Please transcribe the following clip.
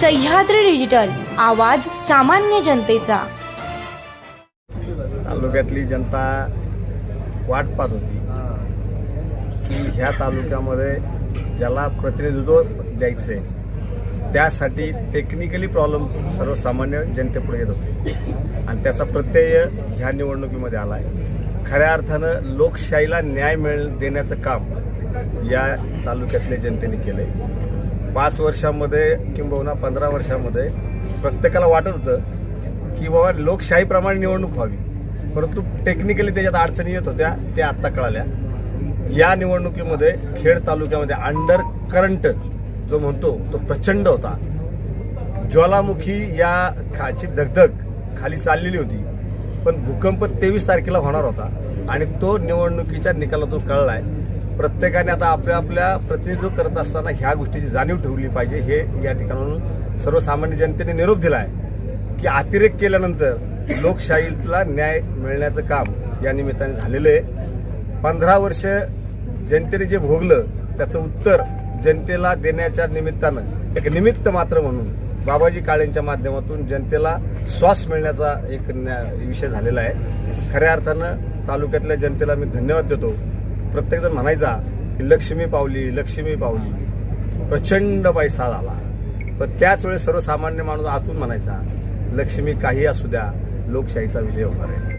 Sahyadri digital आवाज सामान्य जनतेचा. तालुक्यातली जनता वाट पाहत होती की ह्या तालुक्यामध्ये ज्याला प्रतिनिधित्व द्यायचं आहे त्यासाठी टेक्निकली प्रॉब्लेम सर्वसामान्य जनतेपुढे येत होते. आणि त्याचा प्रत्यय ह्या निवडणुकीमध्ये आला आहे खऱ्या अर्थानं लोकशाहीला न्याय मिळ देण्याचं काम या तालुक्यातल्या जनतेने केलं आहे पाच वर्षामध्ये किंबहुना पंधरा वर्षामध्ये प्रत्येकाला वाटत होतं की बाबा लोकशाहीप्रमाणे निवडणूक व्हावी. परंतु टेक्निकली त्याच्यात अडचणी येत होत्या त्या आत्ता कळाल्या. या निवडणुकीमध्ये खेड तालुक्यामध्ये अंडर करंट जो म्हणतो तो प्रचंड होता. ज्वालामुखी या खाची दगदग खाली चाललेली होती. पण भूकंप तेवीस तारखेला होणार होता आणि तो निवडणुकीच्या निकालातून कळला आहे प्रत्येकाने आता आपल्या आपल्या प्रतिनिधित्व करत असताना ह्या गोष्टीची जाणीव ठेवली पाहिजे. हे या ठिकाणाहून सर्वसामान्य जनतेने निरोप दिला आहे की अतिरेक केल्यानंतर लोकशाहीला न्याय मिळण्याचं काम या निमित्ताने झालेलं आहे. पंधरा वर्ष जनतेने जे भोगलं त्याचं उत्तर जनतेला देण्याच्या निमित्तानं एक निमित्त मात्र म्हणून बाबाजी काळेंच्या माध्यमातून जनतेला श्वास मिळण्याचा एक न्या- विषय झालेला आहे. खऱ्या अर्थानं तालुक्यातल्या जनतेला मी धन्यवाद देतो. प्रत्येकजण म्हणायचा की लक्ष्मी पावली लक्ष्मी पावली. प्रचंड पैसा झाला. पण त्याच वेळेस सर्वसामान्य माणूस आतून म्हणायचा लक्ष्मी काही असू द्या लोकशाहीचा विजय होणार आहे.